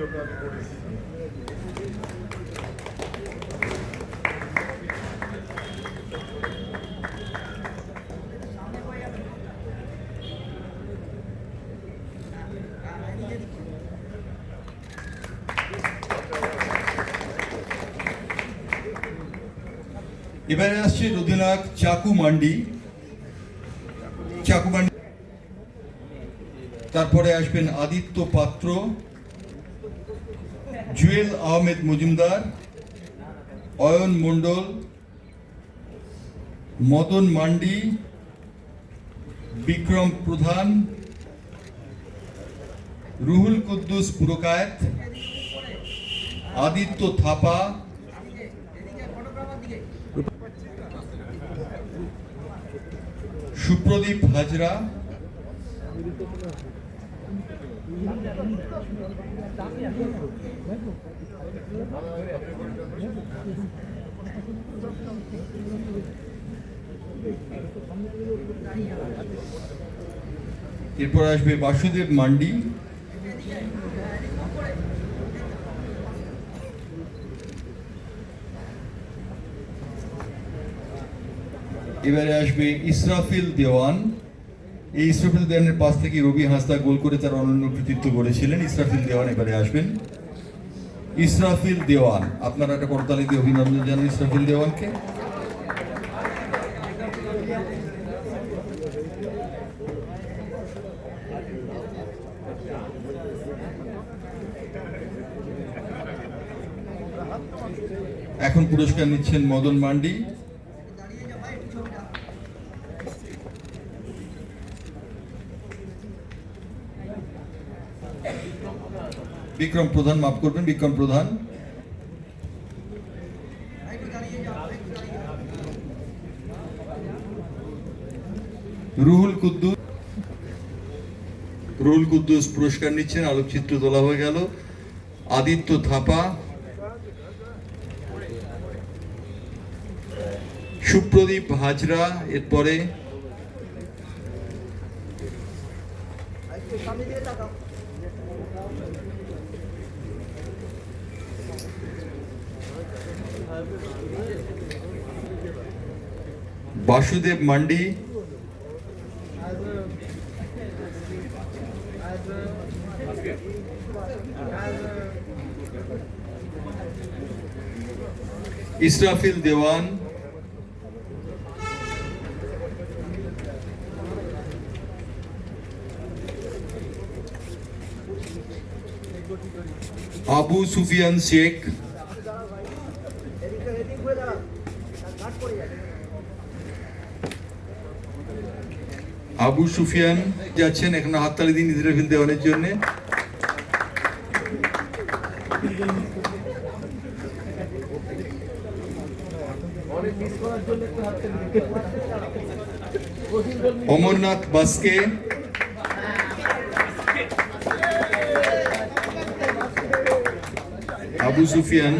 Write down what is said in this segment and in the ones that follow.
এবারে আসছে রুদ্রনাথ চাকু মান্ডি। চাকু মান্ডি। তারপরে আসবেন আদিত্য পাত্র। জুয়েল আহমেদ মজুমদার, অয়ন মণ্ডল, মদন মান্ডি, বিক্রম প্রধান, রুহুল কুদ্দুস পুরকায়েত, আদিত্য থাপা, সুপ্রদীপ হাজরা এরপর আসবে বাসুদেব মান্ডি। এবারে আসবে ইসরাফিল দেওয়ান। এই ইসরাফিল দেওয়ানের পাশ থেকে রবি হাঁসদা গোল করে তার অনন্য কৃতিত্ব গড়েছিলেন। ইসরাফিল দেওয়ান এবারে আসবেন। ইসরাফিল দেওয়ান, আপনারা একটা করতালি দিয়ে অভিনন্দন জানান ইসরাফিল দেওয়ানকে। এখন পুরস্কার নিচ্ছেন মদন মান্ডি। বিক্রম প্রধান, মাফ করবেন, বিক্রম প্রধান। রুহুল কুদ্দুস। রুহুল কুদ্দুস পুরস্কার নিচ্ছেন, আলোকচিত্র তোলা হয়ে গেল। আদিত্য থাপা। সুপ্রদীপ হাজরা, এরপরে বাসুদেব মান্ডি ইসরাফিল দেওয়ান আবু সুফিয়ান শেখ আবু সুফিয়ান যাচ্ছেন এখন হাততালি দিন ইসরাফিল দেওয়ানের জন্য। অমরনাথ বাসকে। আবু সুফিয়ান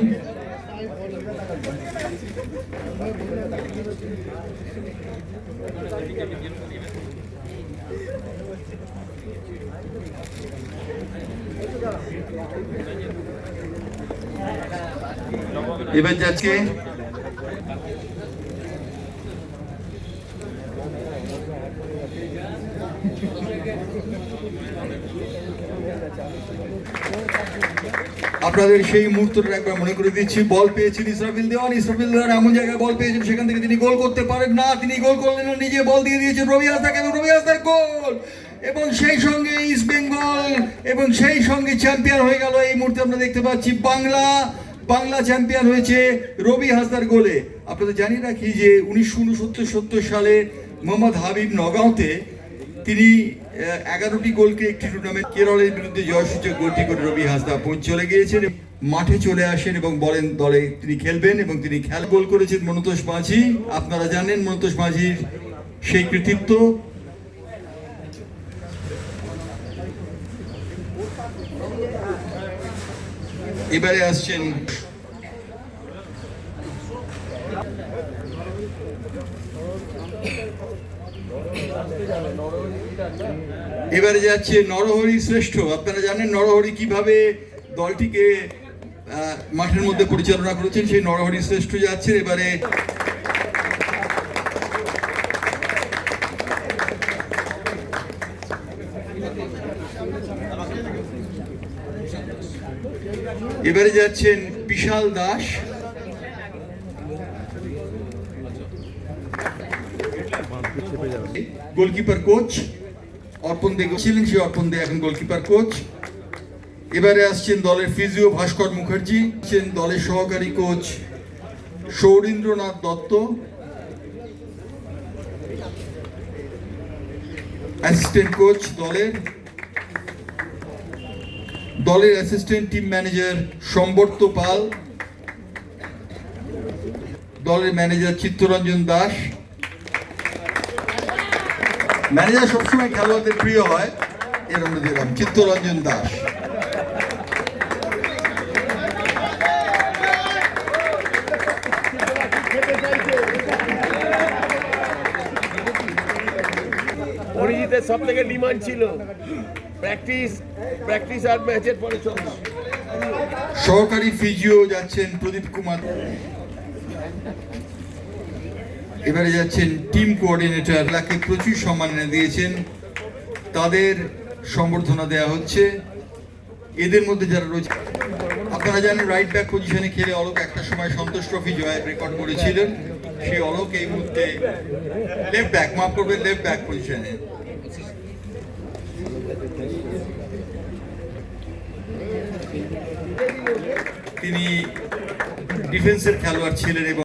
এবার যাচ্ছে। আপনাদের সেই মুহূর্তটা একবার মনে করে দিচ্ছি, বল পেয়েছেন ইসরাফিল দেওয়ান ইসরাফিল দেওয়ান এমন জায়গায় বল পেয়েছেন, সেখান থেকে তিনি গোল করতে পারেন না, তিনি গোল করলেন না, নিজে বল দিয়ে দিয়েছেন রবি হাসদাকে এবং রবি হাসদার গোল! এবং সেই সঙ্গে ইস্ট বেঙ্গল এবং সেই সঙ্গে চ্যাম্পিয়ন হয়ে গেল, এই মুহূর্তে আমরা দেখতে পাচ্ছি বাংলা বাংলা চ্যাম্পিয়ন হয়েছে রবি হাসদার গোলে। আপনাদের জানিয়ে রাখি যে উনিশশো উনসত্তর সত্তর সালে মোহাম্মদ হাবিব নগাঁওতে তিনি এগারোটি গোলকে একটি টুর্নামেন্ট কেরলের বিরুদ্ধে জয়সূচক গোলটি করে রবি হাসদা চলে গিয়েছেন, মাঠে চলে আসেন এবং বলেন দলে তিনি খেলবেন এবং তিনি খেল গোল করেছেন মনতোষ মাঝি। আপনারা জানেন মনতোষ মাঝির সেই কৃতিত্ব। এবারে আসছেন এবারে যাচ্ছে নরহরি শ্রেষ্ঠ। আপনারা জানেন নরহরি কীভাবে দলটিকে মাঠের মধ্যে পরিচালনা করেছেন, সেই নরহরি শ্রেষ্ঠ যাচ্ছে। এবারে এবারে যাচ্ছেন বিশাল দাস। গোলকিপার কোচ, অর্পণ দে ছিলেন সেই অর্পণ দে এখন গোলকিপার কোচ। এবারে আসছেন দলের ফিজিও ভাস্কর মুখার্জি, আসছেন দলের সহকারী coach Saurindranath Dutta. Assistant coach দলের। দলের assistant team manager Sambarta Pal. দলের ম্যানেজার চিত্তরঞ্জন দাস। ম্যানেজার সবসময় খেলোয়াড়দের প্রিয় হয় এর আমরা দিলাম চিত্তরঞ্জন দাস। অরিজিতের সব থেকে ডিমান্ড ছিল প্র্যাকটিস প্র্যাকটিস আর ম্যাচের পরে চলবে সহকারী ফিজিও যাচ্ছেন প্রদীপ কুমার। এবারে যাচ্ছেন টিম কোঅর্ডিনেটর তাকে প্রচুর সম্মাননা দিয়েছেন। তাদের সম্বর্ধনা দেওয়া হচ্ছে। এদের মধ্যে যারা রয়েছে, আপনারা জানেন রাইট ব্যাক পজিশনে খেলে অলোক একটা সময় সন্তোষ ট্রফি জয়ের রেকর্ড করেছিলেন সেই অলোক এই মুহূর্তে লেফট ব্যাক মাফ করবে লেফট ব্যাক পজিশনে তিনি ডিফেন্সের খেলোয়াড় ছিলেন এবং